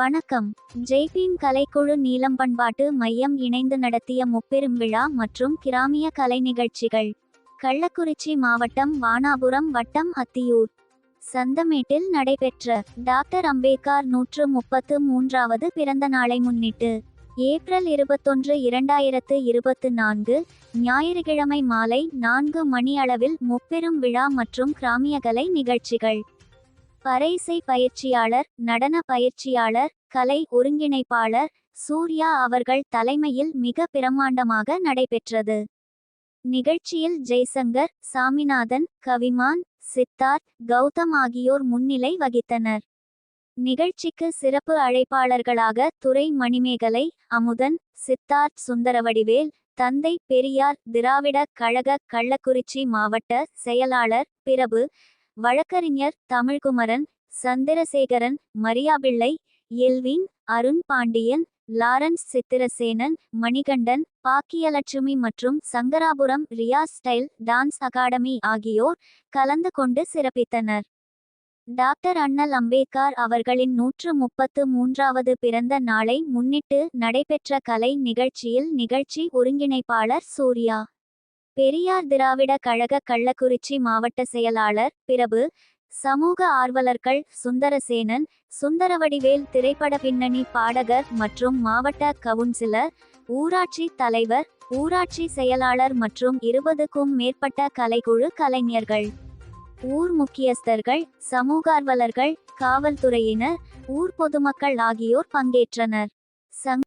வணக்கம். ஜெய்பீம் கலைக்குழு நீலம் பண்பாட்டு மையம் இணைந்து நடத்திய முப்பெரும் விழா மற்றும் கிராமிய கலை நிகழ்ச்சிகள். கள்ளக்குறிச்சி மாவட்டம் வானாபுரம் வட்டம் அத்தியூர். சந்தமேட்டில் நடைபெற்ற டாக்டர் அம்பேத்கர் நூற்று முப்பத்து மூன்றாவது பிறந்த நாளை முன்னிட்டு ஏப்ரல் இருபத்தொன்று இரண்டாயிரத்து இருபத்து நான்கு ஞாயிற்றுக்கிழமை மாலை நான்கு மணி அளவில் முப்பெரும் விழா மற்றும் கிராமிய கலை நிகழ்ச்சிகள். பறைசை பயிற்சியாளர் நடன பயிற்சியாளர் கலை ஒருங்கிணைப்பாளர் சூர்யா அவர்கள் தலைமையில் மிக பிரமாண்டமாக நடைபெற்றது. நிகழ்ச்சியில் ஜெய்சங்கர் சாமிநாதன் கவிமான் சித்தார்த் கௌதம் ஆகியோர் முன்னிலை வகித்தனர். நிகழ்ச்சிக்கு சிறப்பு அழைப்பாளர்களாக துறை மணிமேகலை அமுதன் சித்தார்த் சுந்தரவடிவேல் தந்தை பெரியார் திராவிட கழக கள்ளக்குறிச்சி மாவட்ட செயலாளர் பிரபு வழக்கறிஞர் தமிழ்குமரன் சந்திரசேகரன் மரியாபிள்ளை எல்வின் அருண் பாண்டியன் லாரன்ஸ் சித்திரசேனன் மணிகண்டன் பாக்கியலட்சுமி மற்றும் Sankarapuram Riya style dance academy ஆகியோர் கலந்து கொண்டு சிறப்பித்தனர். டாக்டர் அண்ணல் அம்பேத்கர் அவர்களின் நூற்று முப்பத்து மூன்றாவது பிறந்த நாளை முன்னிட்டு நடைபெற்ற கலை நிகழ்ச்சியில் நிகழ்ச்சி ஒருங்கிணைப்பாளர் சூர்யா. பெரியார் திராவிட கழக கள்ளக்குறிச்சி மாவட்ட செயலாளர் பிரபு சமூக ஆர்வலர்கள் சுந்தரசேனன் சுந்தரவடிவேல் திரைப்பட பின்னணி பாடகர் மற்றும் மாவட்ட கவுன்சிலர் ஊராட்சி தலைவர் ஊராட்சி செயலாளர் மற்றும் இருபதுக்கும் மேற்பட்ட கலைக்குழு கலைஞர்கள். ஊர் முக்கியஸ்தர்கள் சமூகார்வலர்கள் காவல்துறையினர் ஊர் பொதுமக்கள் ஆகியோர் பங்கேற்றனர். சங்